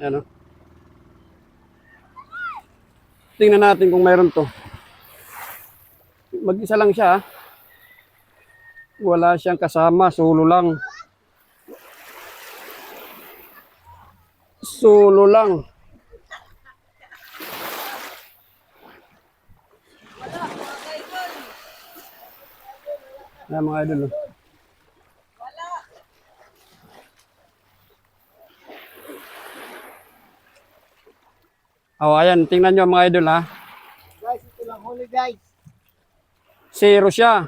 Ayan o. Tingnan natin kung mayroon to. Mag-isa lang siya. ah. Wala siyang kasama, solo lang. Solo lang. Ayan mga idol. oh. Oh, ayan, tingnan nyo mga idol ha. Guys, ito lang huli guys. Zero siya.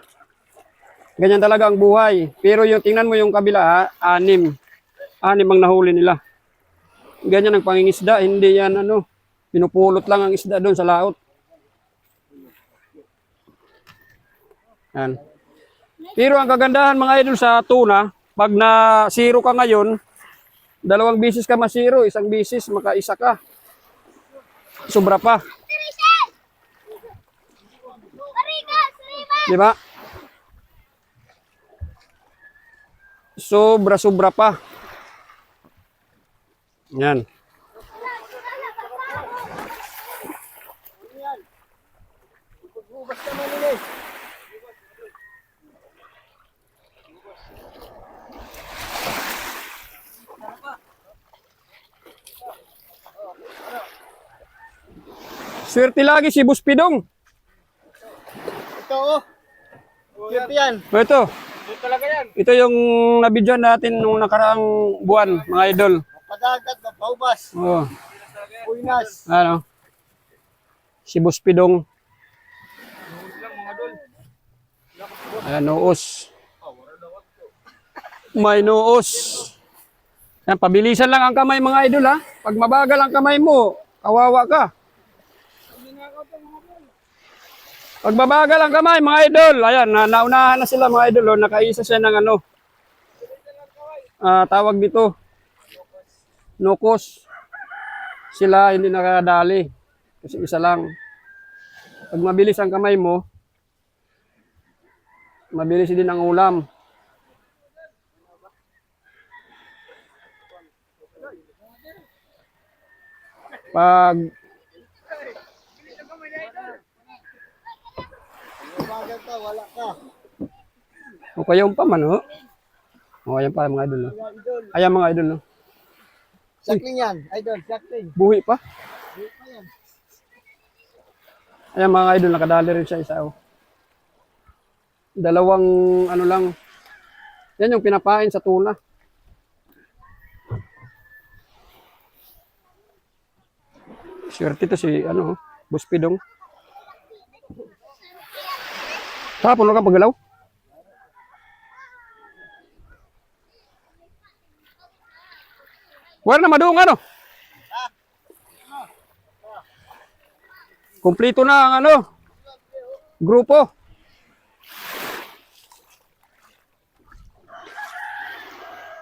Ganyan talaga ang buhay. Pero yung tingnan mo yung kabila ha, anim. Anim ang nahuli nila. Ganyan ang pangingisda, hindi yan ano, pinupulot lang ang isda doon sa laot. Yan. Pero ang kagandahan mga idol sa tuna, pag na zero ka ngayon, dalawang bisis ka masiro, isang bisis makaisa ka. Sobra pa. Di ba? Sobra-sobra pa. Yan. Swerte lagi si Buspidong. Ito oh. Cute yan. Ito, Ito talaga yan. ito yung nabidyoan natin nung nakaraang buwan, mga idol. Padagat, mapaubas. Oh, Puinas. ano? Si Buspidong. Ayan, noos. May noos. Yan, pabilisan lang ang kamay mga idol ha. Pag mabagal ang kamay mo, kawawa ka. Pag mabagal ang kamay mga idol, ayan, na, naunahan na sila mga idol. Oh, nakaisa siya ng ano. Ah, tawag dito. Nukos. Sila hindi nakadali. Kasi isa lang. Pag mabilis ang kamay mo, mabilis din ang ulam. Pag ka, wala ka. o kaya yung paman, oh. O, ayan pa mga idol. Oh. Idol. Ayan mga idol. Oh. Sakling yan. Idol, sakling. Buhi pa. Buhay pa yan. Ayan mga idol, nakadali rin siya isa. Oh. Dalawang ano lang. Yan yung pinapain sa tuna. Swerte to si ano, oh, Buspidong. Tapon lang ka paggalaw. Wala na madung ano. Kompleto na ang ano, grupo.